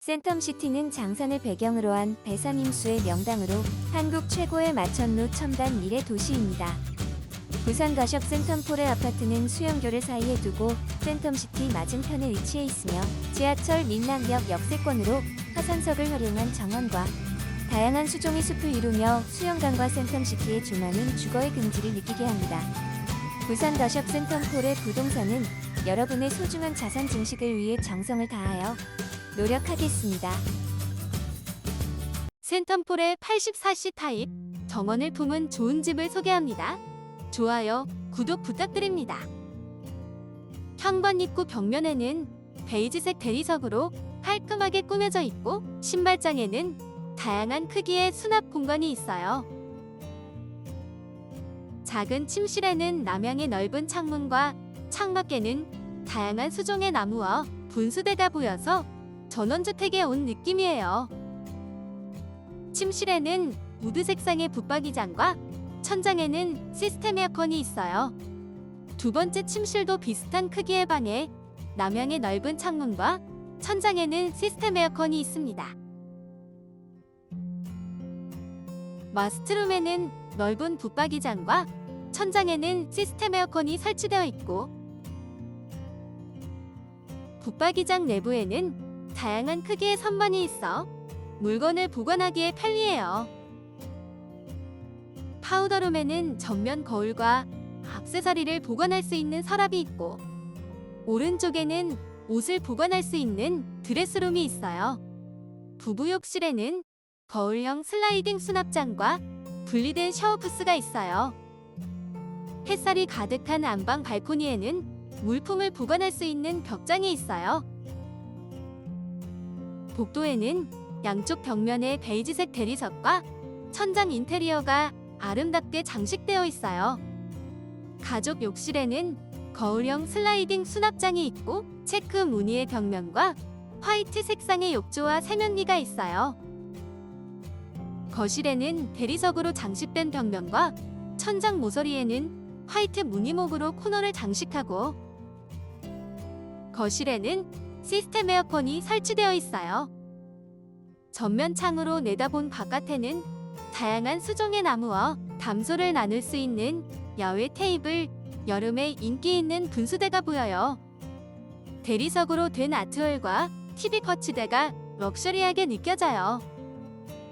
센텀시티는 장산을 배경으로 한 배삼임수의 명당으로 한국 최고의 마천루 첨단 미래 도시입니다. 부산 가샵 센텀폴의 아파트는 수영교를 사이에 두고 센텀시티 맞은편에 위치해 있으며 지하철 민남역 역세권으로 화산석을 활용한 정원과 다양한 수종의 숲을 이루며 수영장과 센텀시티의 조망은 주거의 긍지를 느끼게 합니다. 부산 가샵 센텀폴의 부동산은 여러분의 소중한 자산 증식을 위해 정성을 다하여 노력하겠습니다. 센텀폴의 84시 타입 정원을 품은 좋은 집을 소개합니다. 좋아요, 구독 부탁드립니다. 현관 입구 벽면에는 베이지색 대리석으로 깔끔하게 꾸며져 있고 신발장에는 다양한 크기의 수납 공간이 있어요. 작은 침실에는 남향의 넓은 창문과 창밖에는 다양한 수종의 나무와 분수대가 보여서 전원주택에 온 느낌이에요. 침실에는 우드 색상의 붙박이장과 천장에는 시스템 에어컨이 있어요. 두 번째 침실도 비슷한 크기의 방에 남향의 넓은 창문과 천장에는 시스템 에어컨이 있습니다. 마스트룸에는 넓은 붙박이장과 천장에는 시스템 에어컨이 설치되어 있고 붙박이장 내부에는 다양한 크기의 선반이 있어 물건을 보관하기에 편리해요. 파우더룸에는 전면 거울과 액세서리를 보관할 수 있는 서랍이 있고 오른쪽에는 옷을 보관할 수 있는 드레스룸이 있어요. 부부 욕실에는 거울형 슬라이딩 수납장과 분리된 샤워 부스가 있어요. 햇살이 가득한 안방 발코니에는 물품을 보관할 수 있는 벽장이 있어요. 복도에는 양쪽 벽면에 베이지색 대리석과 천장 인테리어가 아름답게 장식되어 있어요. 가족 욕실에는 거울형 슬라이딩 수납장이 있고 체크 무늬의 벽면과 화이트 색상의 욕조와 세면기가 있어요. 거실에는 대리석으로 장식된 벽면과 천장 모서리에는 화이트 무늬목으로 코너를 장식하고 거실에는 시스템 에어컨이 설치되어 있어요. 전면 창으로 내다본 바깥에는 다양한 수종의 나무와 담소를 나눌 수 있는 야외 테이블, 여름에 인기 있는 분수대가 보여요. 대리석으로 된 아트홀과 TV 거치대가 럭셔리하게 느껴져요.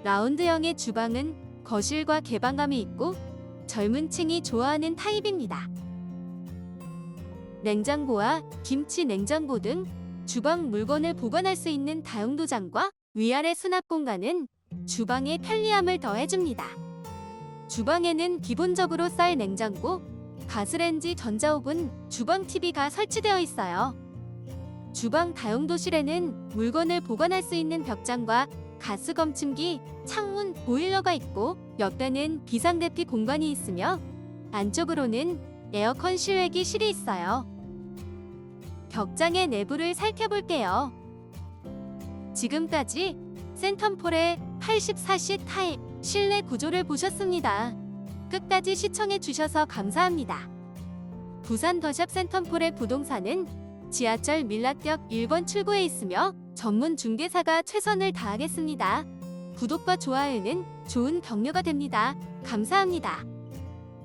라운드형의 주방은 거실과 개방감이 있고 젊은 층이 좋아하는 타입입니다. 냉장고와 김치 냉장고 등 주방 물건을 보관할 수 있는 다용도장과 위아래 수납 공간은 주방의 편리함을 더해줍니다. 주방에는 기본적으로 쌀 냉장고, 가스레인지 전자오븐, 주방 TV가 설치되어 있어요. 주방 다용도실에는 물건을 보관할 수 있는 벽장과 가스 검침기, 창문, 보일러가 있고 옆에는 비상대피 공간이 있으며 안쪽으로는 에어컨 실외기실이 있어요. 벽장의 내부를 살펴볼게요. 지금까지 센텀폴의 84시 타입 실내 구조를 보셨습니다. 끝까지 시청해 주셔서 감사합니다. 부산 더샵 센텀폴의 부동산은 지하철 밀락역 1번 출구에 있으며 전문 중개사가 최선을 다하겠습니다. 구독과 좋아요는 좋은 격려가 됩니다. 감사합니다.